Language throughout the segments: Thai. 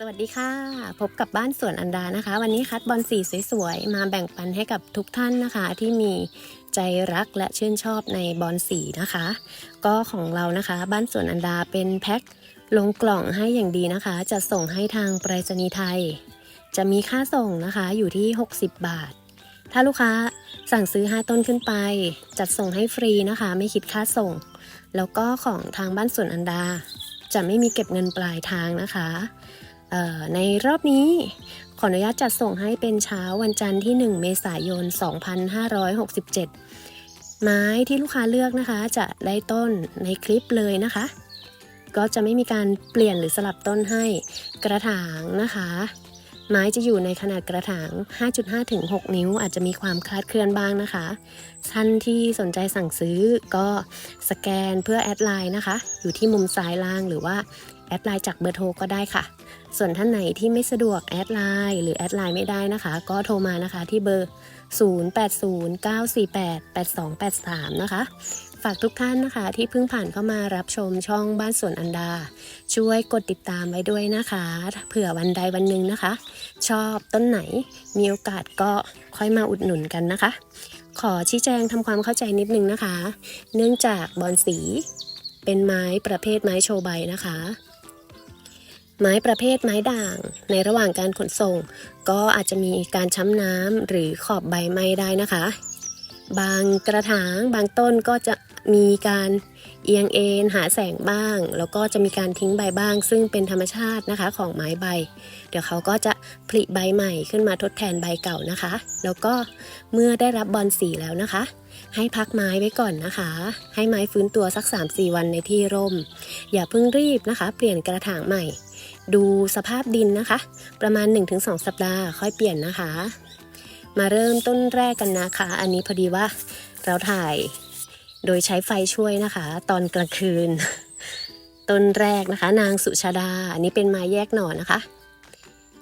สวัสดีค่ะ พบกับบ้านสวนอันดานะคะ วันนี้คัดบอลสีสวยๆ มาแบ่งปันให้กับทุกท่านนะคะ ที่มีใจรักและชื่นชอบในบอลสีนะคะ ก็ของเรานะคะ บ้านสวนอันดาเป็นแพ็คลงกล่องให้อย่างดีนะคะ จะส่งให้ทางไปรษณีย์ไทย จะมีค่าส่งนะคะอยู่ที่ 60 บาท ถ้าลูกค้าสั่งซื้อ 5 ต้นขึ้นไป จัดส่งให้ฟรีนะคะ ไม่คิดค่าส่ง แล้วก็ของทางบ้านสวนอันดา จะไม่มีเก็บเงินปลายทางนะคะ ในรอบนี้ขออนุญาตจัดส่งให้เป็นเช้าวันจันทร์ที่ 1 เมษายน 2567 ไม้ที่ลูกค้าเลือกนะคะ จะได้ต้นในคลิปเลยนะคะ ก็จะไม่มีการเปลี่ยนหรือสลับต้นให้กระถางนะคะ ไม้จะอยู่ในขนาดกระถาง 5.5 ถึง 6 นิ้ว อาจจะมีความคลาดเคลื่อนบ้างนะคะท่านที่สนใจสั่งซื้อก็สแกนเพื่อแอดไลน์นะคะ อยู่ที่มุมซ้ายล่างหรือว่า แอดไลน์จากเบอร์โทรก็ได้ค่ะ ส่วนท่านไหนที่ไม่สะดวกแอดไลน์หรือแอดไลน์ไม่ได้นะคะ ก็โทรมานะคะที่เบอร์ 0809488283 นะคะ ฝากทุกท่านนะคะที่เพิ่งผ่านเข้ามารับชมช่องบ้านสวนอันดา ช่วยกดติดตามไว้ด้วยนะคะ เผื่อวันใดวันหนึ่งนะคะ ชอบต้นไหนมีโอกาสก็ค่อยมาอุดหนุนกันนะคะ ขอชี้แจงทำความเข้าใจนิดนึงนะคะ เนื่องจากบอนสีเป็นไม้ประเภทไม้โชว์ใบนะคะ ไม้ประเภทไม้ด่าง ในระหว่างการขนส่ง ก็อาจจะมีการช้ำน้ำหรือขอบใบไหม้ได้นะคะ บางกระถางบางต้นก็จะมีการเอียงเอ็นหาแสงบ้าง แล้วก็จะมีการทิ้งใบบ้าง ซึ่งเป็นธรรมชาตินะคะของไม้ใบ เดี๋ยวเขาก็จะผลิใบใหม่ขึ้นมาทดแทนใบเก่านะคะ แล้วก็เมื่อได้รับบอลสีแล้วนะคะ ให้พักไม้ไว้ก่อนนะคะ ให้ไม้ฟื้นตัวสัก 3-4 วันในที่ร่ม อย่าเพิ่งรีบนะคะ เปลี่ยนกระถางใหม่ ดูสภาพดินนะคะ ประมาณ 1-2 สัปดาห์ค่อยเปลี่ยนนะคะ มาเริ่มต้นแรกกันนะคะ อันนี้พอดีว่าเราถ่ายโดยใช้ไฟช่วยนะคะ ตอนกลางคืน ต้นแรกนะคะ นางสุชาดา อันนี้เป็นไม้แยกหน่อนะคะ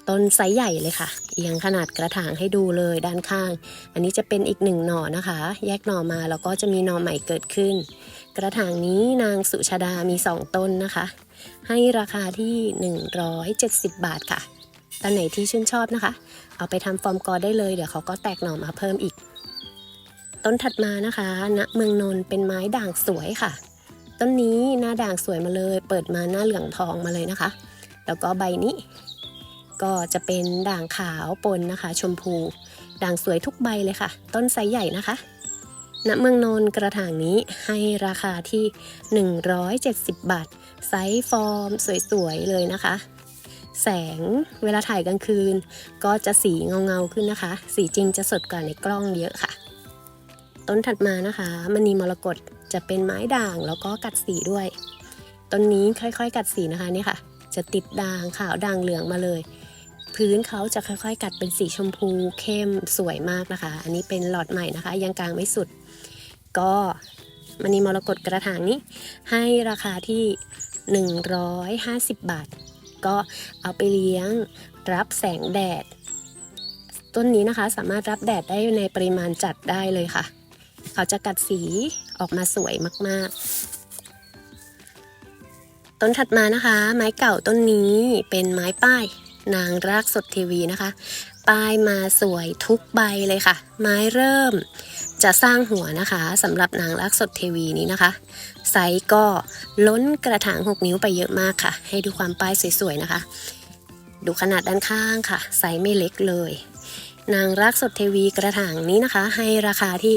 ต้นไซส์ใหญ่เลยค่ะ เอียงขนาดกระถางให้ดูเลยด้านข้าง อันนี้จะเป็นอีกหนึ่งหน่อนะคะ แยกหน่อมาแล้วก็จะมีหน่อใหม่เกิดขึ้น กระถางนี้นางสุชาดามีสองต้นนะคะ ให้ราคาที่ 170 บาทค่ะตอนไหนที่ชื่นชอบนะคะ เอาไปทำฟอร์มกอได้เลย เดี๋ยวเขาก็แตกหน่อมาเพิ่มอีก ต้นถัดมานะคะณเมืองนนท์เป็นไม้ด่างสวยค่ะ ต้นนี้หน้าด่างสวยมาเลย เปิดมาหน้าเหลืองทองมาเลยนะคะ แล้วก็ใบนี้ ก็จะเป็นด่างขาวปนนะคะ ชมพู ด่างสวยทุกใบเลยค่ะ ต้นไซส์ใหญ่นะคะ ณเมืองนนกระถางนี้ให้ราคาที่ 170 บาท ไซส์ฟอร์มสวยๆ เลยนะคะ แสงเวลาถ่ายกลางคืน ก็จะสีเงาๆขึ้นนะคะ สีจริงจะสดกว่าในกล้องเยอะค่ะ ต้นถัดมานะคะมณีมรกตจะเป็นไม้ด่างแล้วก็กัดสีด้วย ต้นนี้ค่อยๆ กัดสีนะคะนี่ค่ะ จะติดด่างขาวด่างเหลืองมาเลย พื้นเขาจะค่อยๆ กัดเป็นสีชมพูเข้มสวยมากนะคะ อันนี้เป็นหลอดใหม่นะคะ ยังกลางไม่สุด ก็มณีมรกตกระถางนี้ ให้ราคาที่ 150 บาท ก็เอาไปเลี้ยงรับแสงแดด ต้นนี้นะคะสามารถรับแดดได้ในปริมาณจัดได้เลยค่ะ เขาจะกัดสีออกมาสวยมาก ๆ ต้นถัดมานะคะ ไม้เก่าต้นนี้เป็นไม้ป้าย นางรากสดทีวีนะคะ ป้ายมาสวยทุกใบเลยค่ะ ไม้เริ่มจะสร้างหัวนะคะสำหรับนางรากสดเทวีนี้นะคะ ไซส์ก็ล้นกระถาง 6 นิ้วไปเยอะมากค่ะ ให้ดูความป้ายสวยๆนะคะ ดูขนาดด้านข้างค่ะ ไซส์ไม่เล็กเลย นางรักสดเทวีกระถางนี้นะคะ ให้ราคาที่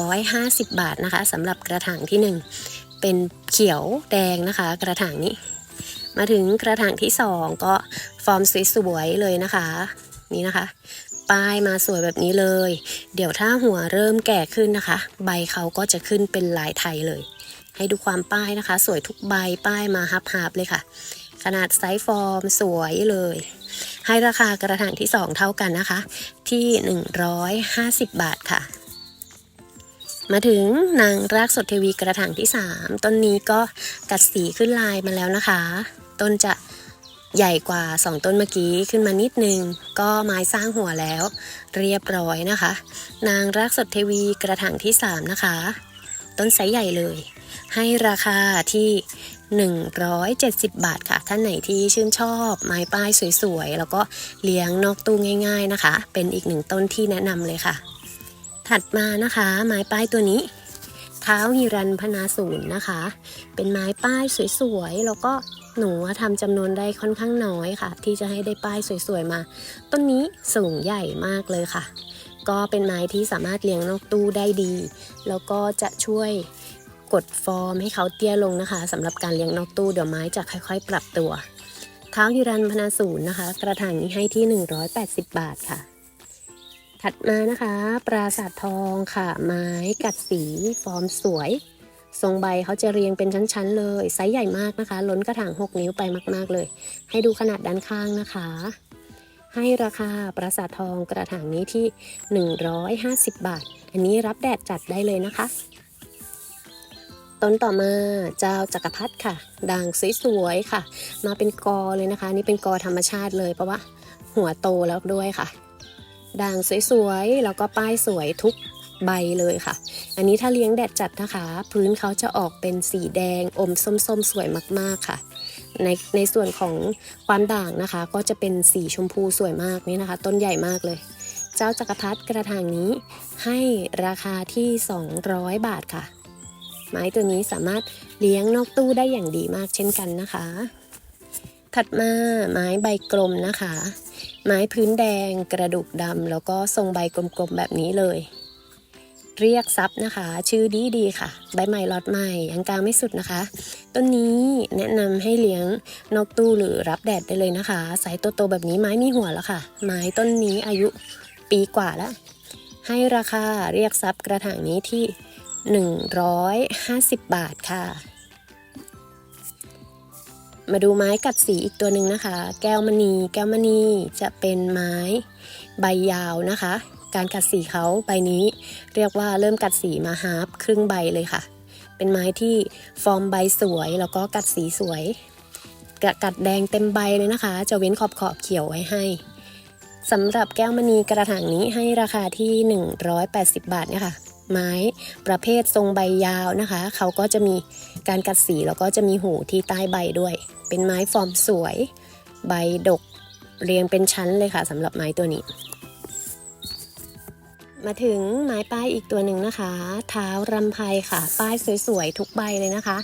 150 บาทนะคะสำหรับกระถางที่ 1 เป็นเขียวแดงนะคะ กระถางนี้ มาถึงกระถางที่ 2 ก็ฟอร์มสวยๆเลยนะคะ นี่นะคะ ป้ายมาสวยแบบนี้เลย เดี๋ยวถ้าหัวเริ่มแก่ขึ้นนะคะ ใบเขาก็จะขึ้นเป็นลายไทยเลย ให้ดูความป้ายนะคะ สวยทุกใบป้ายมาฮับฮับเลยค่ะ ขนาดไซส์ฟอร์มสวยเลย ให้ราคากระถางที่ 2 เท่ากันนะคะ ที่ 150 บาทค่ะมาถึงนางรากสดเทวีกระถางที่ 3 ต้นนี้ก็กัดสีขึ้นลายมาแล้วนะคะ ต้นจะ ใหญ่กว่า 2 ต้นเมื่อกี้ขึ้นมานิดนึง ก็ไม้สร้างหัวแล้ว เรียบร้อยนะคะ นางรากสดเทวีกระถางที่ 3 นะคะ ต้นไซส์ใหญ่เลย ให้ราคาที่ 170 บาทค่ะ ท่านไหนที่ชื่นชอบไม้ป้ายสวยๆ แล้วก็เลี้ยงนอกตู้ง่าย ๆนะคะ เป็นอีกหนึ่งต้นที่แนะนำเลยค่ะ ถัดมานะคะ ไม้ป้ายตัวนี้เท้าฮิรันพนาศูนย์นะคะ เป็นไม้ป้ายสวยๆ แล้วก็ หนูทำจำนวนได้ค่อนข้างน้อยค่ะ ที่จะให้ได้ป้ายสวยๆมา ต้นนี้สูงใหญ่มากเลยค่ะ ก็เป็นไม้ที่สามารถเลี้ยงนอกตู้ได้ดี แล้วก็จะช่วยกดฟอร์มให้เขาเตี้ยลงนะคะสำหรับการเลี้ยงนอกตู้เดี๋ยวไม้จะค่อยๆ ปรับตัว เท้าฮิรันพนาศูนย์นะคะ กระถางนี้ให้ที่ 180 บาทค่ะ ถัดมานะคะ ปราสาททองค่ะ ไม้กัดสีฟอร์มสวย ทรงใบเขาจะเรียงเป็นชั้นๆ เลยไซส์ใหญ่มากนะคะ ล้นกระถาง 6 นิ้วไปมาก ๆ เลย ให้ดูขนาดด้านข้างนะคะ ให้ราคาปราสาททองกระถางนี้ที่ 150 บาท อันนี้รับแดดจัดได้เลยนะคะ ต้นต่อมาเจ้าจักรพรรดิค่ะ ด่างสวยๆค่ะ มาเป็นกอเลยนะคะ นี่เป็นกอธรรมชาติเลยเพราะว่าหัวโตแล้วด้วยค่ะ ด่างสวยๆแล้วก็ป้ายสวยทุก ใบเลยค่ะ อันนี้ถ้าเลี้ยงแดดจัดนะคะ พื้นเขาจะออกเป็นสีแดงอมส้มๆ สวยมากๆค่ะ ในในส่วนของความด่างนะคะ ก็จะเป็นสีชมพูสวยมากนี่นะคะ ต้นใหญ่มากเลย เจ้าจักรพรรดิกระถางนี้ให้ราคาที่ 200 บาทค่ะ ไม้ตัวนี้สามารถเลี้ยงนอกตู้ได้อย่างดีมากเช่นกันนะคะ ถัดมาไม้ใบกลมนะคะ ไม้พื้นแดงกระดูกดำแล้วก็ทรงใบกลมๆแบบนี้เลย เรียกซับนะคะ ชื่อดีดีๆค่ะ ใบใหม่ลอตใหม่ยังกลางไม่สุดนะคะ ต้นนี้แนะนำให้เลี้ยงนอกตู้หรือรับแดดได้เลยนะคะ สายโตๆแบบนี้ไม้มีหัวแล้วค่ะ ไม้ต้นนี้อายุปีกว่าแล้ว ให้ราคาเรียกซับกระถางนี้ที่ 150 บาทค่ะ มาดูไม้กัดสีอีกตัวหนึ่งนะคะ แก้วมณี แก้วมณีจะเป็นไม้ใบยาวนะคะ การกัดสีเขาใบนี้ เรียกว่าเริ่มกัดสีมาฮาร์ฟครึ่งใบเลยค่ะ เป็นไม้ที่ฟอร์มใบสวยแล้วก็กัดสีสวยก,กัดแดงเต็มใบเลยนะคะ จะเว้นขอบขอบเขียวไว้ให้สำหรับแก้วมณีกระถางนี้ให้ราคาที่ 180 บาทเนี่ยค่ะไม้ประเภททรงใบยาวนะคะ เขาก็จะมีการกัดสีแล้วก็จะมีหูที่ใต้ใบด้วย เป็นไม้ฟอร์มสวย ใบดกเรียงเป็นชั้นเลยค่ะสำหรับไม้ตัวนี้ มาถึงไม้ป้ายอีกตัวหนึ่งนะคะ เท้ารำไพค่ะ ป้ายสวยๆ ทุกใบเลยนะคะ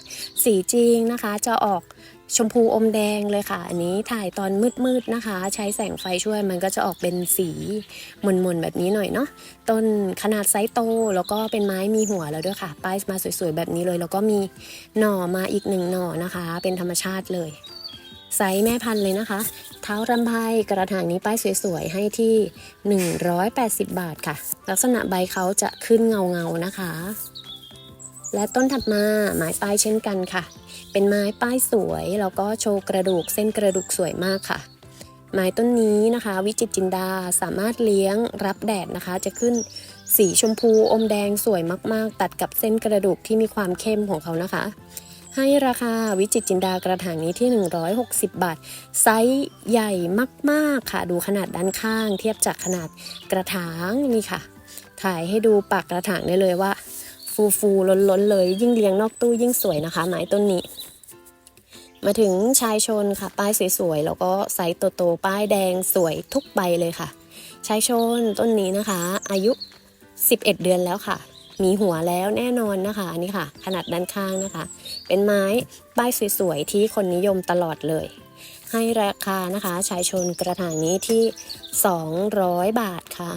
สีจริงนะคะจะออกชมพูอมแดงเลยค่ะ อันนี้ถ่ายตอนมืดๆนะคะ ใช้แสงไฟช่วยมันก็จะออกเป็นสีมนๆแบบนี้หน่อยเนาะต้นขนาดไซส์โต แล้วก็เป็นไม้มีหัวแล้วด้วยค่ะ ป้ายมาสวยๆแบบนี้เลย แล้วก็มีหน่อมาอีกหนึ่งหน่อนะคะ เป็นธรรมชาติเลย ไซส์แม่พันธุ์เลยนะคะ เท้ารำไพกระถางนี้ป้ายสวยๆ ให้ที่ 180 บาทค่ะ ลักษณะใบเขาจะขึ้นเงาๆนะคะ และต้นถัดมาไม้ป้ายเช่นกันค่ะ เป็นไม้ป้ายสวยแล้วก็โชว์กระดูกเส้นกระดูกสวยมากค่ะ ไม้ต้นนี้นะคะ วิจิตจินดาสามารถเลี้ยงรับแดดนะคะ จะขึ้นสีชมพูอมแดงสวยมากๆ ตัดกับเส้นกระดูกที่มีความเข้มของเขานะคะ ให้ราคาวิจิตรจินดากระถางนี้ที่ 160 บาท ไซส์ใหญ่มากๆค่ะ ดูขนาดด้านข้าง เทียบจากขนาดกระถางนี่ค่ะ ถ่ายให้ดูปากกระถางได้เลยว่า ฟูฟูล้นล้นๆเลย ยิ่งเลี้ยงนอกตู้ยิ่งสวยนะคะ ไม้ต้นนี้ มาถึงชายชนค่ะ ป้ายสวยๆ แล้วก็ไซส์โตๆ ป้ายแดงสวยทุกใบเลยค่ะ ชายชนต้นนี้นะคะ อายุ 11 เดือนแล้วค่ะ มีหัวแล้วแน่นอนนะคะอันนี้ค่ะ ขนาดด้านข้างนะคะ เป็นไม้ป้ายสวยๆที่คนนิยมตลอดเลย ให้ราคานะคะชายชนกระถางนี้ที่ 200 บาทค่ะ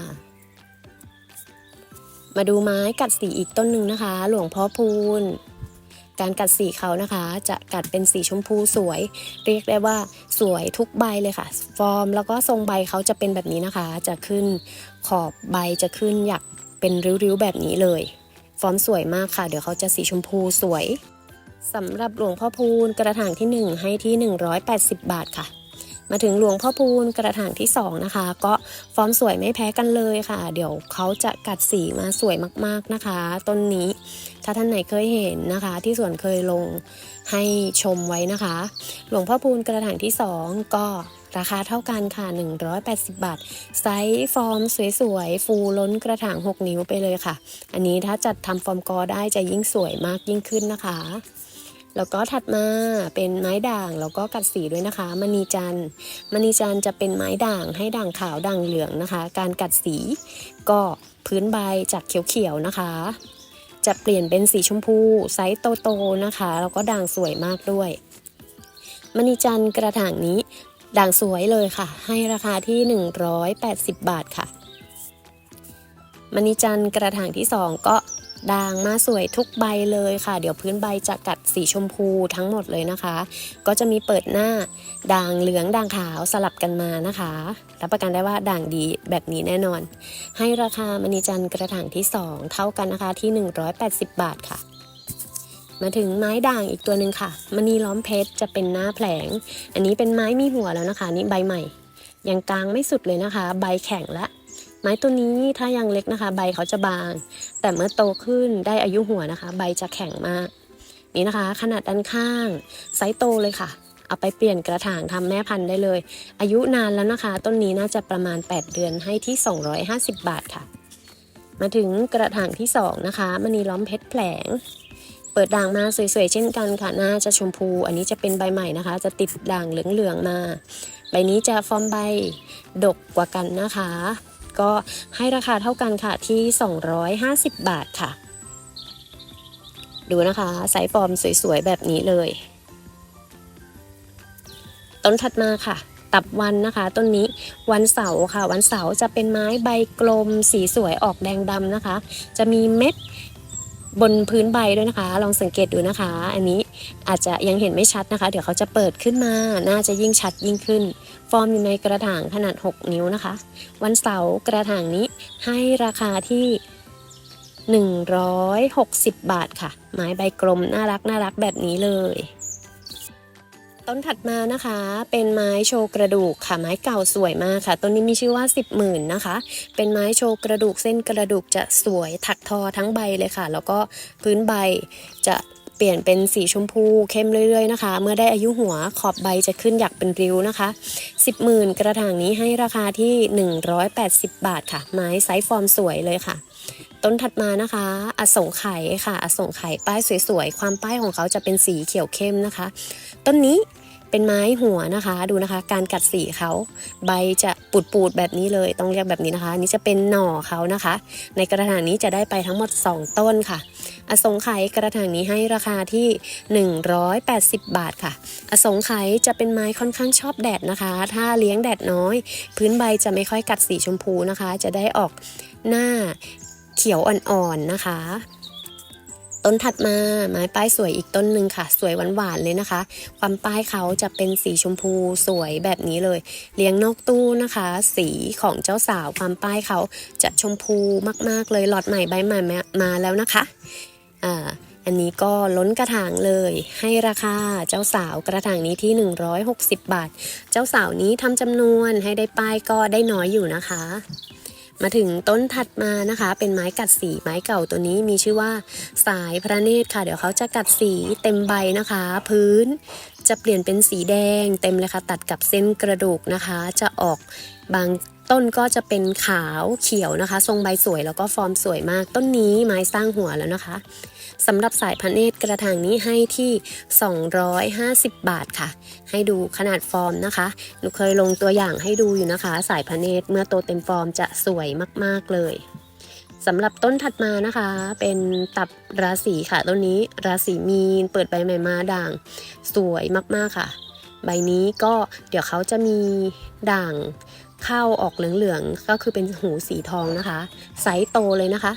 มาดูไม้กัดสีอีกต้นหนึ่งนะคะ หลวงพ่อพูนการกัดสีเขานะคะ จะกัดเป็นสีชมพูสวย เรียกได้ว่าสวยทุกใบเลยค่ะ ฟอร์มแล้วก็ทรงใบเขาจะเป็นแบบนี้นะคะ จะขึ้นขอบใบจะขึ้นอยาก เป็นริ้วๆแบบนี้เลย ฟอร์มสวยมากค่ะ เดี๋ยวเขาจะสีชมพูสวยสำหรับหลวงพ่อพูนกระถางที่ 1 ให้ที่ 180 บาทค่ะ มาถึงหลวงพ่อพูนกระถางที่สองนะคะ ก็ฟอร์มสวยไม่แพ้กันเลยค่ะ เดี๋ยวเขาจะกัดสีมาสวยมากๆนะคะ ต้นนี้ถ้าท่านไหนเคยเห็นนะคะ ที่สวนเคยลงให้ชมไว้นะคะ หลวงพ่อพูนกระถางที่สองก็ ราคาเท่ากันค่ะ 180 บาท ไซส์ฟอร์มสวยๆ ฟูล้นกระถาง 6 นิ้วไปเลยค่ะ อันนี้ถ้าจัดทำฟอร์มกอได้จะยิ่งสวยมากยิ่งขึ้นนะคะ แล้วก็ถัดมาเป็นไม้ด่างแล้วก็กัดสีด้วยนะคะมณีจันทร์มณีจันทร์จะเป็นไม้ด่างให้ด่างขาวด่างเหลืองนะคะ การกัดสีก็พื้นใบจากเขียวๆนะคะจะเปลี่ยนเป็นสีชมพูไซส์โตๆนะคะ แล้วก็ด่างสวยมากด้วยมณีจันทร์กระถางนี้ ด่างสวยเลยค่ะ ให้ราคาที่ 180 บาทค่ะมณีจันทร์กระถางที่ 2 ก็ด่างมาสวยทุกใบเลยค่ะ เดี๋ยวพื้นใบจะกัดสีชมพูทั้งหมดเลยนะคะ ก็จะมีเปิดหน้าด่างเหลืองด่างขาวสลับกันมานะคะรับประกันได้ว่าด่างดีแบบนี้แน่นอน ให้ราคามณีจันทร์กระถางที่ 2 เท่ากันนะคะที่ 180 บาทค่ะ มาถึงไม้ด่างอีกตัวหนึ่งค่ะมณีล้อมเพชรจะเป็นหน้าแผลง อันนี้เป็นไม้มีหัวแล้วนะคะ นี่ใบใหม่ ยังกลางไม่สุดเลยนะคะ ใบแข็งละ ไม้ตัวนี้ถ้ายังเล็กนะคะ ใบเขาจะบาง แต่เมื่อโตขึ้นได้อายุหัวนะคะ ใบจะแข็งมาก นี่นะคะ ขนาดด้านข้างไซส์โตเลยค่ะ เอาไปเปลี่ยนกระถางทำแม่พันธุ์ได้เลย อายุนานแล้วนะคะ ต้นนี้น่าจะประมาณ 8 เดือนให้ที่ 250 บาทค่ะ มาถึงกระถางที่2นะคะมณีล้อมเพชรแผลง เปิดด่างมาสวยๆเช่นกันค่ะหน้าจะชมพู อันนี้จะเป็นใบใหม่นะคะ จะติดด่างเหลืองๆมา ใบนี้จะฟอร์มใบดกกว่ากันนะคะ ก็ให้ราคาเท่ากันค่ะที่ 250 บาทค่ะ ดูนะคะไซส์ฟอร์มสวยๆแบบนี้เลย ต้นถัดมาค่ะตับวันนะคะต้นนี้วันเสาร์ค่ะ วันเสาร์จะเป็นไม้ใบกลมสีสวยออกแดงดำนะคะ จะมีเม็ด บนพื้นใบด้วยนะคะ ลองสังเกตดูนะคะ อันนี้อาจจะยังเห็นไม่ชัดนะคะ เดี๋ยวเขาจะเปิดขึ้นมา น่าจะยิ่งชัดยิ่งขึ้น ฟอร์มอยู่ในกระถางขนาด 6 นิ้วนะคะ วันเสาร์กระถางนี้ให้ราคาที่ 160 บาทค่ะ ไม้ใบกลมน่ารักน่ารักแบบนี้เลย ต้นถัดมานะคะ เป็นไม้โชว์กระดูกค่ะไม้เก่าสวยมากค่ะ ต้นนี้มีชื่อว่า 10หมื่นนะคะ เป็นไม้โชว์กระดูกเส้นกระดูกจะสวยถักทอทั้งใบเลยค่ะ แล้วก็พื้นใบจะเปลี่ยนเป็นสีชมพูเข้มเรื่อยๆนะคะ เมื่อได้อายุหัวขอบใบจะขึ้นอยากเป็นริ้วนะคะ 10หมื่นกระถางนี้ให้ราคาที่ 180 บาทค่ะ ไม้ไซส์ฟอร์มสวยเลยค่ะ ต้นถัดมานะคะ อสงไขยค่ะ อสงไขยป้ายสวยๆ ความป้ายของเขาจะเป็นสีเขียวเข้มนะคะ ต้นนี้เป็นไม้หัวนะคะ ดูนะคะ การกัดสีเขาใบจะปูดๆแบบนี้เลย ต้องเรียกแบบนี้นะคะนนี้จะเป็นหน่อเขานะคะ ในกระถางนี้จะได้ไปทั้งหมด 2 ต้นค่ะ อสงไขยกระถางนี้ให้ราคาที่ 180 บาทค่ะ อสงไขยจะเป็นไม้ค่อนข้างชอบแดดนะคะ ถ้าเลี้ยงแดดน้อย พื้นใบจะไม่ค่อยกัดสีชมพูนะคะ จะได้ออกหน้า เขียวอ่อนๆนะคะ ต้นถัดมาไม้ป้ายสวยอีกต้นหนึ่งค่ะ สวยหวานๆเลยนะคะ ความป้ายเขาจะเป็นสีชมพูสวยแบบนี้เลย เลี้ยงนอกตู้นะคะ สีของเจ้าสาวความป้ายเขาจะชมพูมากๆเลยหลอดใหม่ใบใหม่มาแล้วนะคะอ่าอันนี้ก็ล้นกระถางเลย ให้ราคาเจ้าสาวกระถางนี้ที่ 160 บาท เจ้าสาวนี้ทำจำนวนให้ได้ป้ายก็ได้น้อยอยู่นะคะ มาถึงต้นถัดมานะคะ เป็นไม้กัดสีไม้เก่าตัวนี้มีชื่อว่าสายพระเนตรค่ะ เดี๋ยวเขาจะกัดสีเต็มใบนะคะ พื้นจะเปลี่ยนเป็นสีแดงเต็มเลยค่ะ ตัดกับเส้นกระดูกนะคะ จะออกบางต้นก็จะเป็นขาวเขียวนะคะ ทรงใบสวยแล้วก็ฟอร์มสวยมาก ต้นนี้ไม้สร้างหัวแล้วนะคะ สำหรับสายพระเนตรกระถางนี้ให้ที่ 250 บาทค่ะ ให้ดูขนาดฟอร์มนะคะหนูเคยลงตัวอย่างให้ดูอยู่นะคะ สายพระเนตรเมื่อโตเต็มฟอร์มจะสวยมากๆเลยสำหรับต้นถัดมานะคะ เป็นตับราศีค่ะต้นนี้ราศีมีนเปิดใบใหม่มาด่าง สวยมากๆค่ะ ใบนี้ก็เดี๋ยวเขาจะมีด่าง ข้าออกเหลืองๆ ก็คือเป็นหูสีทองนะคะ ไซส์โตเลยนะคะ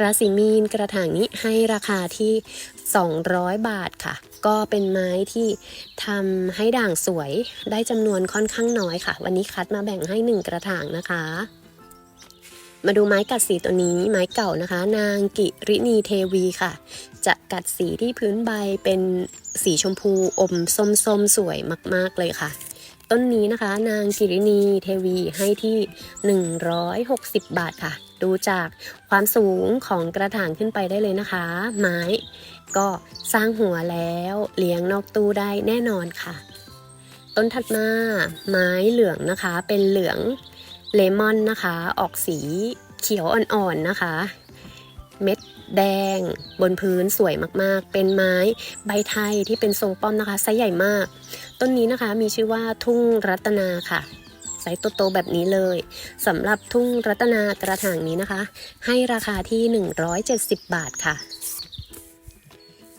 ราศีมีนกระถางนี้ให้ราคาที่ 200 บาทค่ะ ก็เป็นไม้ที่ทำให้ด่างสวยได้จำนวนค่อนข้างน้อยค่ะ วันนี้คัดมาแบ่งให้ 1 กระถางนะคะ มาดูไม้กัดสีตัวนี้ไม้เก่านะคะ นางกิรินีเทวีค่ะ จะกัดสีที่พื้นใบเป็นสีชมพูอมส้มๆสวยมาก ๆเลยค่ะ ต้นนี้นะคะ นางกิรินีเทวีให้ที่ 160 บาทค่ะ ดูจากความสูงของกระถางขึ้นไปได้เลยนะคะ ไม้ก็สร้างหัวแล้วเลี้ยงนอกตู้ได้แน่นอนค่ะ ต้นถัดมาไม้เหลืองนะคะ เป็นเหลืองเลมอนนะคะ ออกสีเขียวอ่อนๆนะคะ เม็ดแดงบนพื้นสวยมากๆ เป็นไม้ใบไทยที่เป็นทรงป้อมนะคะไซส์ใหญ่มาก ต้นนี้นะคะมีชื่อว่าทุ่งรัตนาค่ะไซส์โตๆแบบนี้เลยสำหรับทุ่งรัตนากระถางนี้นะคะ ให้ราคาที่ 170 บาทค่ะ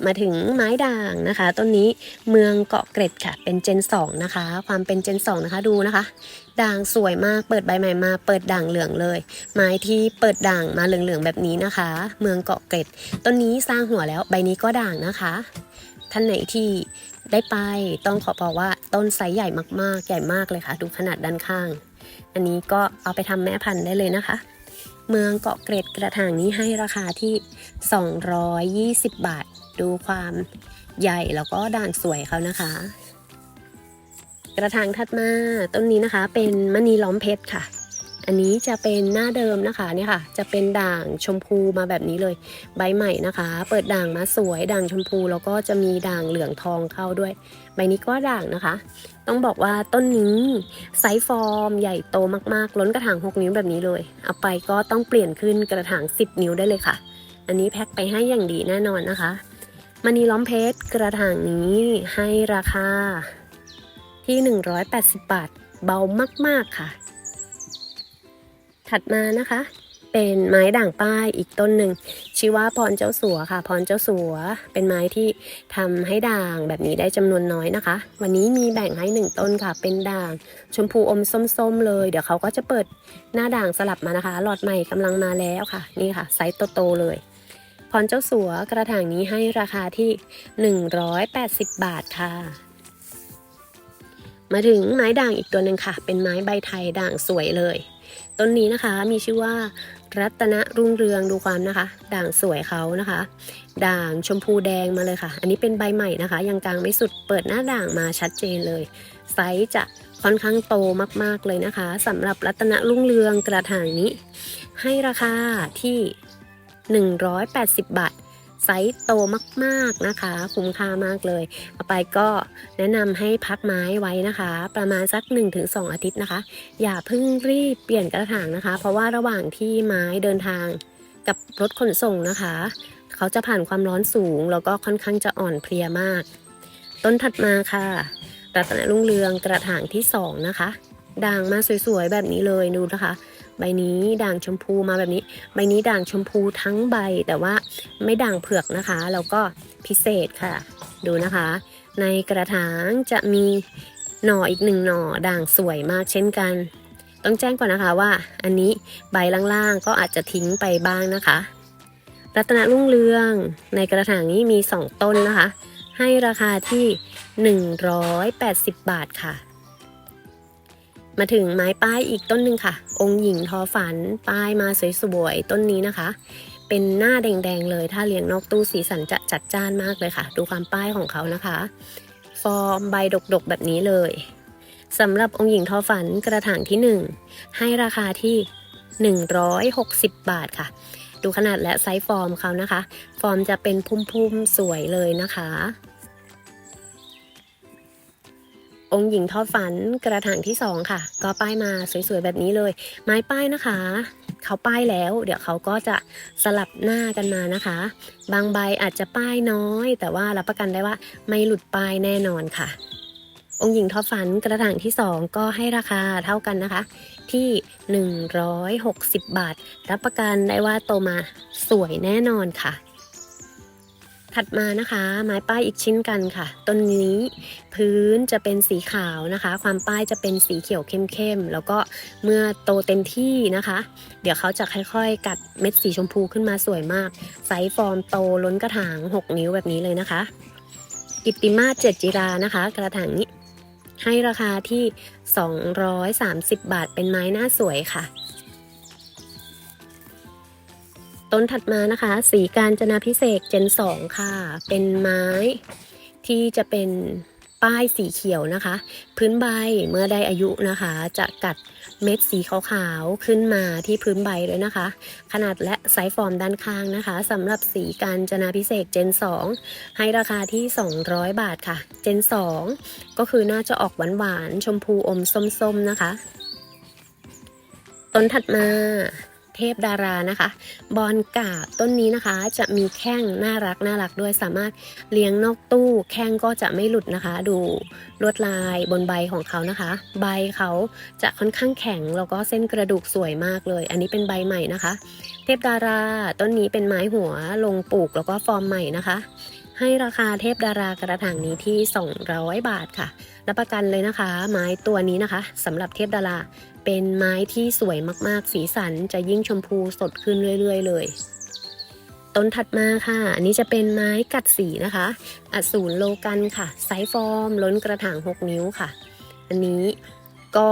มาถึงไม้ด่างนะคะ ต้นนี้เมืองเกาะเกร็ดค่ะ เป็นเจน 2 นะคะ ความเป็นเจน 2 นะคะดูนะคะ ด่างสวยมากเปิดใบใหม่มาเปิดด่างเหลืองเลย ไม้ที่เปิดด่างมาเหลืองๆแบบนี้นะคะ เมืองเกาะเกร็ด ต้นนี้สร้างหัวแล้วใบนี้ก็ด่างนะคะ ท่านไหนที่ได้ไปต้องขอบอกว่าต้นไซส์ใหญ่มากๆ ใหญ่มากเลยค่ะ ดูขนาดด้านข้าง อันนี้ก็เอาไปทำแม่พันธุ์ได้เลยนะคะ เมืองเกาะเกร็ดกระถางนี้ให้ราคาที่ 220 บาท ดูความใหญ่แล้วก็ด่างสวยเขานะคะ กระถางถัดมาต้นนี้นะคะเป็นมณีล้อมเพชรค่ะ อันนี้จะเป็นหน้าเดิมนะคะเนี่ยค่ะ จะเป็นด่างชมพูมาแบบนี้เลย ใบใหม่นะคะ เปิดด่างมาสวยด่างชมพูแล้วก็จะมีด่างเหลืองทองเข้าด้วย ใบนี้ก็ด่างนะคะ ต้องบอกว่าต้นนี้ไซส์ฟอร์มใหญ่โตมากๆ ล้นกระถาง 6 นิ้วแบบนี้เลย เอาไปก็ต้องเปลี่ยนขึ้นกระถาง 10 นิ้วได้เลยค่ะ อันนี้แพ็คไปให้อย่างดีแน่นอนนะคะมณีล้อมเพชรกระถางนี้ให้ราคาที่ 180 บาท เบามากๆค่ะ ถัดมานะคะ เป็นไม้ด่างป้ายอีกต้นหนึ่งชื่อว่าพรเจ้าสัวค่ะ พรเจ้าสัวเป็นไม้ที่ทำให้ด่างแบบนี้ได้จำนวนน้อยนะคะ วันนี้มีแบ่งให้หนึ่งต้นค่ะ เป็นด่างชมพูอมส้มๆเลย เดี๋ยวเขาก็จะเปิดหน้าด่างสลับมานะคะ หลอดใหม่กำลังมาแล้วค่ะ นี่ค่ะไซส์โตๆเลยพรเจ้าสัวกระถางนี้ให้ราคาที่ 180 บาทค่ะ มาถึงไม้ด่างอีกตัวหนึ่งค่ะ เป็นไม้ใบไทยด่างสวยเลย ต้นนี้นะคะมีชื่อว่ารัตนรุ่งเรืองดูความนะคะ ด่างสวยเขานะคะ ด่างชมพูแดงมาเลยค่ะ อันนี้เป็นใบใหม่นะคะ ยังกลางไม่สุดเปิดหน้าด่างมาชัดเจนเลย ไซส์จะค่อนข้างโตมากๆเลยนะคะสำหรับรัตนรุ่งเรืองกระถางนี้ ให้ราคาที่ 180 บาท ไซส์โตมาก ๆนะคะ คุ้มค่ามากเลย เอาไปก็แนะนำให้พักไม้ไว้นะคะ ประมาณสัก 1-2 อาทิตย์นะคะ อย่าเพิ่งรีบเปลี่ยนกระถางนะคะ เพราะว่าระหว่างที่ไม้เดินทางกับรถขนส่งนะคะ เขาจะผ่านความร้อนสูง แล้วก็ค่อนข้างจะอ่อนเพลียมาก ต้นถัดมาค่ะ รัตนรุ่งเรืองกระถางที่สองนะคะ ด่างมาสวยๆ แบบนี้เลยดูนะคะ ใบนี้ด่างชมพูมาแบบนี้ ใบนี้ด่างชมพูทั้งใบแต่ว่าไม่ด่างเผือกนะคะ แล้วก็พิเศษค่ะ ดูนะคะ ในกระถางจะมีหน่ออีกหนึ่งหน่อด่างสวยมากเช่นกัน ต้องแจ้งก่อนนะคะว่า อันนี้ใบล่างๆก็อาจจะทิ้งไปบ้างนะคะ รัตนรุ่งเรืองในกระถางนี้มี 2 ต้นนะคะ ให้ราคาที่ 180 บาทค่ะ มาถึงไม้ป้ายอีกต้นหนึ่งค่ะ องค์หญิงทอฝันป้ายมาสวยๆต้นนี้นะคะ เป็นหน้าแดงๆเลย ถ้าเลี้ยงนอกตู้สีสันจะจัดจ้านมากเลยค่ะ ดูความป้ายของเขานะคะ ฟอร์มใบดกๆแบบนี้เลยสำหรับองค์หญิงทอฝันกระถางที่ 1 ให้ราคาที่ 160 บาทค่ะ ดูขนาดและไซส์ฟอร์มเขานะคะ ฟอร์มจะเป็นพุ่มๆสวยเลยนะคะ องค์หญิงทอดฝันกระถางที่2ค่ะ ก็ป้ายมาสวยๆแบบนี้เลย ไม้ป้ายนะคะ เขาป้ายแล้ว เดี๋ยวเขาก็จะสลับหน้ากันมานะคะ บางใบอาจจะป้ายน้อย แต่ว่ารับประกันได้ว่าไม่หลุดป้ายแน่นอนค่ะ องค์หญิงทอดฝันกระถางที่2ก็ให้ราคาเท่ากันนะคะ ที่ 160 บาท รับประกันได้ว่าโตมาสวยแน่นอนค่ะ ถัดมานะคะไม้ป้ายอีกชิ้นกันค่ะ ต้นนี้พื้นจะเป็นสีขาวนะคะ ความป้ายจะเป็นสีเขียวเข้มๆ แล้วก็เมื่อโตเต็มที่นะคะ เดี๋ยวเขาจะค่อยๆ กัดเม็ดสีชมพูขึ้นมาสวยมาก ไซส์ฟอร์มโตล้นกระถาง 6 นิ้วแบบนี้เลยนะคะ กิตติมาศเจ็ดจิรานะคะ กระถางนี้ให้ราคาที่ 230 บาทเป็นไม้หน้าสวยค่ะ ต้นถัดมานะคะ สีการจนาพิเศษเจน2ค่ะ เป็นไม้ที่จะเป็นป้ายสีเขียวนะคะ พื้นใบเมื่อได้อายุนะคะ จะกัดเม็ดสีขาวๆขึ้นมาที่พื้นใบเลยนะคะ ขนาดและไซส์ฟอร์มด้านข้างนะคะสำหรับสีการจนาพิเศษเจน 2 ให้ราคาที่ 200 บาทค่ะ เจน 2 ก็คือน่าจะออกหวานๆชมพูอมส้มๆนะคะ ต้นถัดมา เทพดารานะคะ บอลกาบต้นนี้นะคะ จะมีแข้งน่ารักน่ารักด้วยสามารถเลี้ยงนอกตู้แข้งก็จะไม่หลุดนะคะ ดูลวดลายบนใบของเขานะคะ ใบเขาจะค่อนข้างแข็งแล้วก็เส้นกระดูกสวยมากเลย อันนี้เป็นใบใหม่นะคะ เทพดาราต้นนี้เป็นไม้หัวลงปลูกแล้วก็ฟอร์มใหม่นะคะให้ราคาเทพดารากระถางนี้ที่ 200 บาทค่ะ รับประกันเลยนะคะ ไม้ตัวนี้นะคะสำหรับเทพดารา เป็นไม้ที่สวยมากๆ สีสันจะยิ่งชมพูสดขึ้นเรื่อย ๆ เลย ต้นถัดมาค่ะ อันนี้จะเป็นไม้กัดสีนะคะอสูรโลกันค่ะ ไซส์ฟอร์ม ล้นกระถาง 6 นิ้วค่ะ อันนี้ก็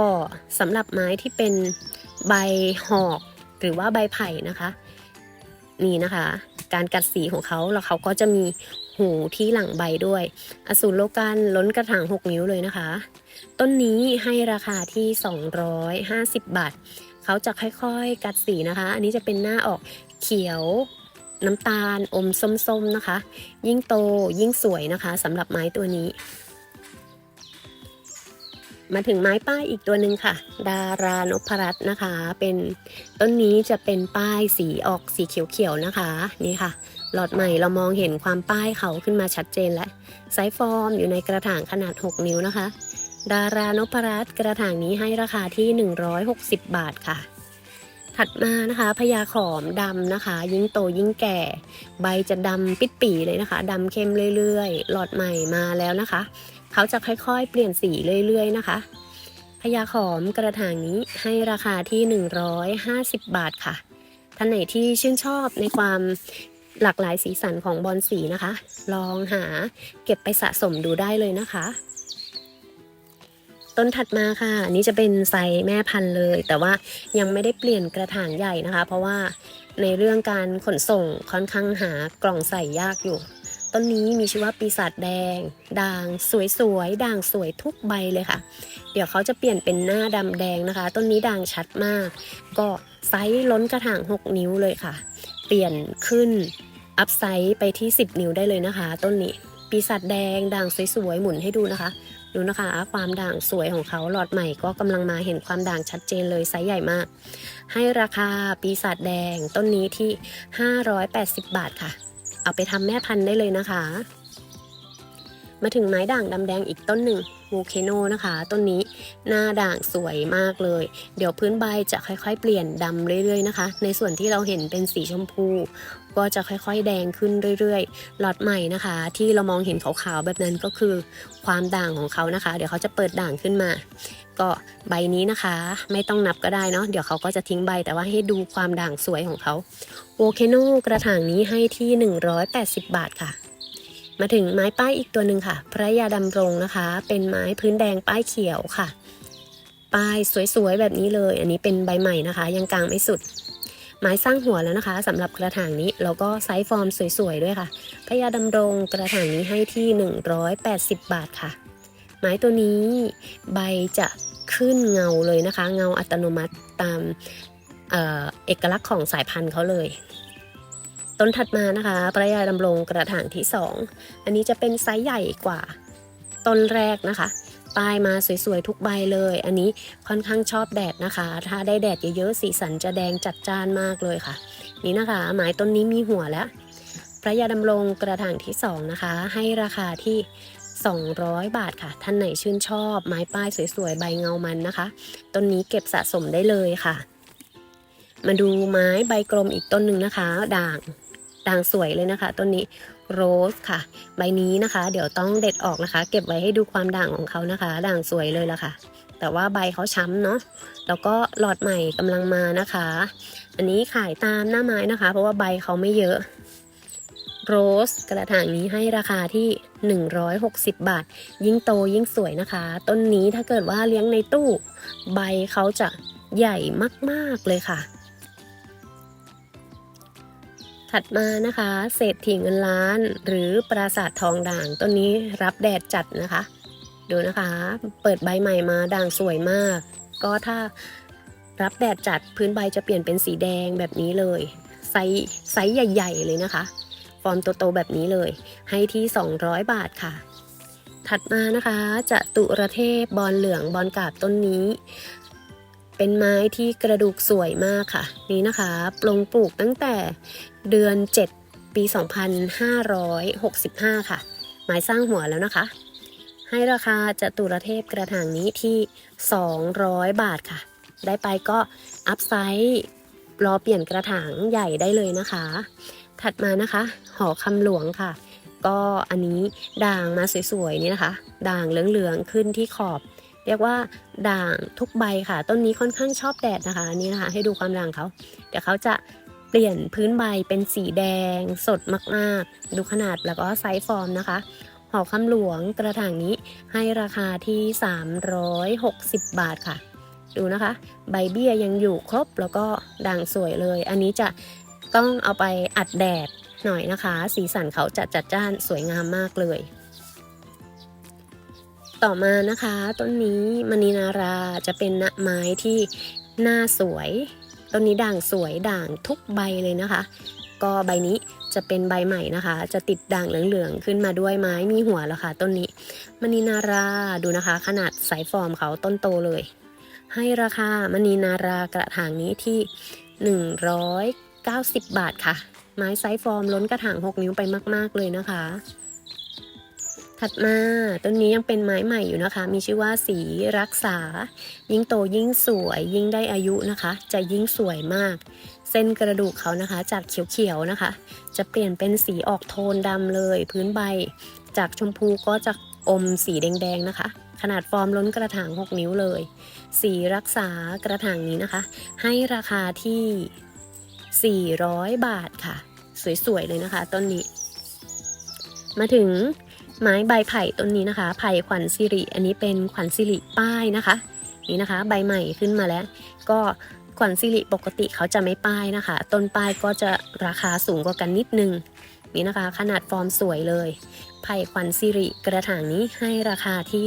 สำหรับไม้ที่เป็นใบหอกหรือว่าใบไผ่นะคะ นี่นะคะ การกัดสีของเขาแล้วเขาก็จะมีหูที่หลังใบด้วย อสูรโลกันล้นกระถาง 6 นิ้วเลยนะคะ ต้นนี้ให้ราคาที่ 250 บาท เขาจะค่อยๆ กัดสีนะคะ อันนี้จะเป็นหน้าออกเขียวน้ำตาลอมส้มๆนะคะ ยิ่งโตยิ่งสวยนะคะสำหรับไม้ตัวนี้ มาถึงไม้ป้ายอีกตัวหนึ่งค่ะ ดารานพรัตน์นะคะ เป็นต้นนี้จะเป็นป้ายสีออกสีเขียวๆนะคะ นี่ค่ะ หลอดใหม่เรามองเห็นความป้ายเขาขึ้นมาชัดเจนแล้วไซส์ฟอร์มอยู่ในกระถางขนาด 6 นิ้วนะคะ ดารานพรัตน์กระถางนี้ให้ราคาที่ 160 บาทค่ะ ถัดมานะคะพญาขอมดำนะคะ ยิ่งโตยิ่งแก่ ใบจะดำปิดปีเลยนะคะดำเข้มเรื่อยๆ หลอดใหม่มาแล้วนะคะ เขาจะค่อยๆ เปลี่ยนสีเรื่อยๆนะคะพญาขอมกระถางนี้ให้ราคาที่ 150 บาทค่ะ ท่านไหนที่ชื่นชอบในความหลากหลายสีสันของบอลสีนะคะ ลองหาเก็บไปสะสมดูได้เลยนะคะ ต้นถัดมาค่ะอันนี้จะเป็นไซส์แม่พันธุ์เลย แต่ว่ายังไม่ได้เปลี่ยนกระถางใหญ่นะคะ เพราะว่าในเรื่องการขนส่งค่อนข้างหากล่องใส่ยากอยู่ ต้นนี้มีชื่อว่าปีศาจแดง ด่างสวยๆด่างสวยทุกใบเลยค่ะ เดี๋ยวเขาจะเปลี่ยนเป็นหน้าดำแดงนะคะ ต้นนี้ด่างชัดมาก ก็ไซส์ล้นกระถาง 6 นิ้วเลยค่ะ เปลี่ยนขึ้นอัพไซส์ไปที่ 10 นิ้วได้เลยนะคะ ต้นนี้ ปีศาจแดงด่างสวยๆหมุนให้ดูนะคะ ดูนะคะความด่างสวยของเขาหลอดใหม่ก็กำลังมาเห็นความด่างชัดเจนเลยไซส์ใหญ่มาก ให้ราคาปีศาจแดงต้นนี้ที่ 580 บาทค่ะ เอาไปทำแม่พันธุ์ได้เลยนะคะ มาถึงไม้ด่างดำแดงอีกต้นหนึ่งวูเคโนนะคะต้นนี้หน้าด่างสวยมากเลย เดี๋ยวพื้นใบจะค่อยๆ เปลี่ยนดำเรื่อยๆนะคะ ในส่วนที่เราเห็นเป็นสีชมพู ก็จะค่อยๆ แดงขึ้นเรื่อยๆหลอดใหม่นะคะ ที่เรามองเห็นขาวๆแบบนั้นก็คือความด่างของเขานะคะ เดี๋ยวเขาจะเปิดด่างขึ้นมา ก็ใบนี้นะคะ ไม่ต้องนับก็ได้เนาะเดี๋ยวเขาก็จะทิ้งใบแต่ว่าให้ดูความด่างสวยของเขาโวเคโนกระถางนี้ให้ที่ 180 บาทค่ะมาถึงไม้ป้ายอีกตัวหนึ่งค่ะ พระยาดำรงนะคะ เป็นไม้พื้นแดงป้ายเขียวค่ะ ป้ายสวยๆแบบนี้เลย อันนี้เป็นใบใหม่นะคะ ยังกลางไม่สุด ไม้สร้างหัวแล้วนะคะสำหรับกระถางนี้แล้วก็ไซส์ฟอร์มสวยๆด้วยค่ะพยาดำรงกระถางนี้ให้ที่ 180 บาทค่ะ ไม้ตัวนี้ใบจะขึ้นเงาเลยนะคะ เงาอัตโนมัติตามเออเอกลักษณ์ของสายพันธุ์เขาเลย ต้นถัดมานะคะพระยาดำรงกระถางที่ 2 อันนี้จะเป็นไซส์ใหญ่กว่าต้นแรกนะคะ ปลายมาสวยๆทุกใบเลย อันนี้ค่อนข้างชอบแดดนะคะ ถ้าได้แดดเยอะๆสีสันจะแดงจัดจ้านมากเลยค่ะ นี่นะคะ หมายต้นนี้มีหัวแล้ว พระยาดำรงกระถางที่2นะคะ ให้ราคาที่ 200 บาทค่ะ ท่านไหนชื่นชอบ ไม้ป้ายสวยๆใบเงามันนะคะ ต้นนี้เก็บสะสมได้เลยค่ะ มาดูไม้ใบกลมอีกต้นหนึ่งนะคะ ด่างด่างสวยเลยนะคะ ต้นนี้ โรสค่ะ ใบนี้นะคะ เดี๋ยวต้องเด็ดออกนะคะ เก็บไว้ให้ดูความด่างของเขานะคะ ด่างสวยเลยละค่ะ แต่ว่าใบเขาช้ำเนาะแล้วก็หลอดใหม่กำลังมานะคะ อันนี้ขายตามหน้าไม้นะคะ เพราะว่าใบเขาไม่เยอะโรสกระถางนี้ให้ราคาที่ 160 บาท ยิ่งโตยิ่งสวยนะคะ ต้นนี้ถ้าเกิดว่าเลี้ยงในตู้ ใบเขาจะใหญ่มาก ๆ เลยค่ะ ถัดมานะคะเศรษฐีเงินล้าน หรือปราสาททองด่างต้นนี้รับแดดจัดนะคะ ดูนะคะ เปิดใบใหม่มาด่างสวยมาก ก็ถ้ารับแดดจัดพื้นใบจะเปลี่ยนเป็นสีแดงแบบนี้เลย ไซส์ไซส์ใหญ่ ๆ เลยนะคะ ฟอร์มโตๆแบบนี้เลย ให้ที่ 200 บาทค่ะ ถัดมานะคะจะตุรเทพบอลเหลืองบอลกาบต้นนี้ เป็นไม้ที่กระดูกสวยมากค่ะ นี่นะคะปลงปลูกตั้งแต่เดือน 7 ปี 2565 ค่ะ ไม้สร้างหัวแล้วนะคะ ให้ราคาจตุรเทพกระถางนี้ที่ 200 บาทค่ะ ได้ไปก็อัพไซส์รอเปลี่ยนกระถางใหญ่ได้เลยนะคะ ถัดมานะคะ หอคำหลวงค่ะ ก็อันนี้ด่างมาสวยๆนี่นะคะ ด่างเหลืองๆขึ้นที่ขอบ เรียกว่าด่างทุกใบค่ะ ต้นนี้ค่อนข้างชอบแดดนะคะอันนี่นะคะ ให้ดูความด่างเขาเดี๋ยวเขาจะเปลี่ยนพื้นใบเป็นสีแดง สดมากๆ ดูขนาดแล้วก็ไซส์ฟอร์มนะคะหอคำหลวงกระถางนี้ให้ราคาที่ 360 บาทค่ะ ดูนะคะ ใบเบี้ยยังอยู่ครบแล้วก็ด่างสวยเลย อันนี้จะต้องเอาไปอัดแดดหน่อยนะคะ สีสันเขาจะจัดจ้านสวยงามมากเลย ต่อมานะคะ ต้นนี้มณีนาราจะเป็นณไม้ที่หน้าสวย ต้นนี้ด่างสวยด่างทุกใบเลยนะคะ ก็ใบนี้จะเป็นใบใหม่นะคะ จะติดด่างเหลืองๆขึ้นมาด้วยไม้มีหัวแล้วค่ะ ต้นนี้มณีนาราดูนะคะ ขนาดสายฟอร์มเขาต้นโตเลย ให้ราคามณีนารากระถางนี้ที่ 190 บาทค่ะ ไม้ไซส์ฟอร์มล้นกระถาง 6 นิ้วไปมาก ๆ เลยนะคะ ถัดมาต้นนี้ยังเป็นไม้ใหม่อยู่นะคะ มีชื่อว่าสีรักษา ยิ่งโตยิ่งสวย ยิ่งได้อายุนะคะ จะยิ่งสวยมาก เส้นกระดูกเขานะคะ จากเขียวๆนะคะ จะเปลี่ยนเป็นสีออกโทนดำเลย พื้นใบ จากชมพูก็จะอมสีแดงๆนะคะ ขนาดฟอร์มล้นกระถาง 6 นิ้วเลย สีรักษากระถางนี้นะคะ ให้ราคาที่ 400 บาทค่ะ สวยๆเลยนะคะ ต้นนี้ มาถึง ไม้ใบไผ่ต้นนี้นะคะ ไผ่ขวัญสิริ อันนี้เป็นขวัญสิริป้ายนะคะ นี่นะคะ ใบใหม่ขึ้นมาแล้ว ก็ขวัญสิริปกติเขาจะไม่ป้ายนะคะ ต้นป้ายก็จะราคาสูงกว่ากันนิดนึง นี่นะคะ ขนาดฟอร์มสวยเลย ไผ่ขวัญสิริกระถางนี้ให้ราคาที่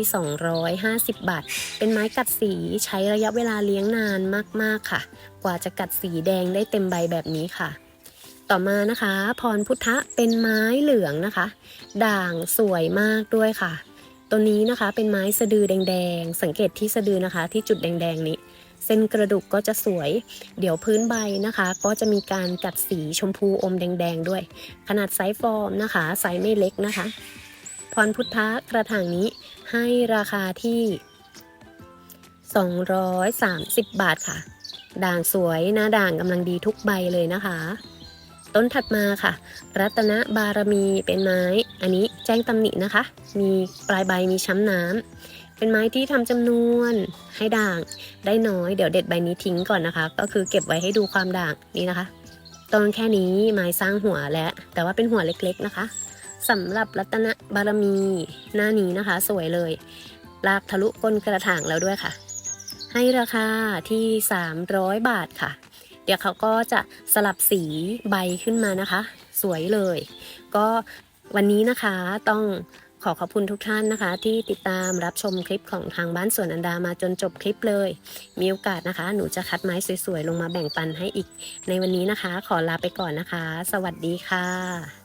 250 บาท เป็นไม้กัดสีใช้ระยะเวลาเลี้ยงนานมากๆค่ะ กว่าจะกัดสีแดงได้เต็มใบแบบนี้ค่ะ ต่อมานะคะ พรพุทธะเป็นไม้เหลืองนะคะ ด่างสวยมากด้วยค่ะ ตัวนี้นะคะเป็นไม้สะดือแดงๆ สังเกตที่สะดือนะคะ ที่จุดแดงๆนี้ เส้นกระดูกก็จะสวย เดี๋ยวพื้นใบนะคะ ก็จะมีการกัดสีชมพูอมแดงๆด้วย ขนาดไซส์ฟอร์มนะคะไซส์ไม่เล็กนะคะ พรพุทธะกระถางนี้ให้ราคาที่ 230 บาทค่ะ ด่างสวยหน้าด่างกำลังดีทุกใบเลยนะคะ ต้นถัดมาค่ะ รัตนบารมีเป็นไม้ อันนี้แจ้งตำหนินะคะ มีปลายใบมีช้ำน้ำเป็นไม้ที่ทำจำนวนให้ด่างได้น้อย เดี๋ยวเด็ดใบนี้ทิ้งก่อนนะคะ ก็คือเก็บไว้ให้ดูความด่างนี่นะคะต้นแค่นี้ไม้สร้างหัวแล้วแต่ว่าเป็นหัวเล็กๆนะคะสำหรับรัตนบารมีหน้านี้นะคะ สวยเลยลากทะลุก้นกระถางแล้วด้วยค่ะ ให้ราคาที่ 300 บาทค่ะ เดี๋ยวเขาก็จะสลับสีใบขึ้นมานะคะ สวยเลย ก็วันนี้นะคะต้องขอขอบคุณทุกท่านนะคะ ที่ติดตามรับชมคลิปของทางบ้านสวนอันดามาจนจบคลิปเลย มีโอกาสนะคะ หนูจะคัดไม้สวยๆ ลงมาแบ่งปันให้อีก ในวันนี้นะคะ ขอลาไปก่อนนะคะ สวัสดีค่ะ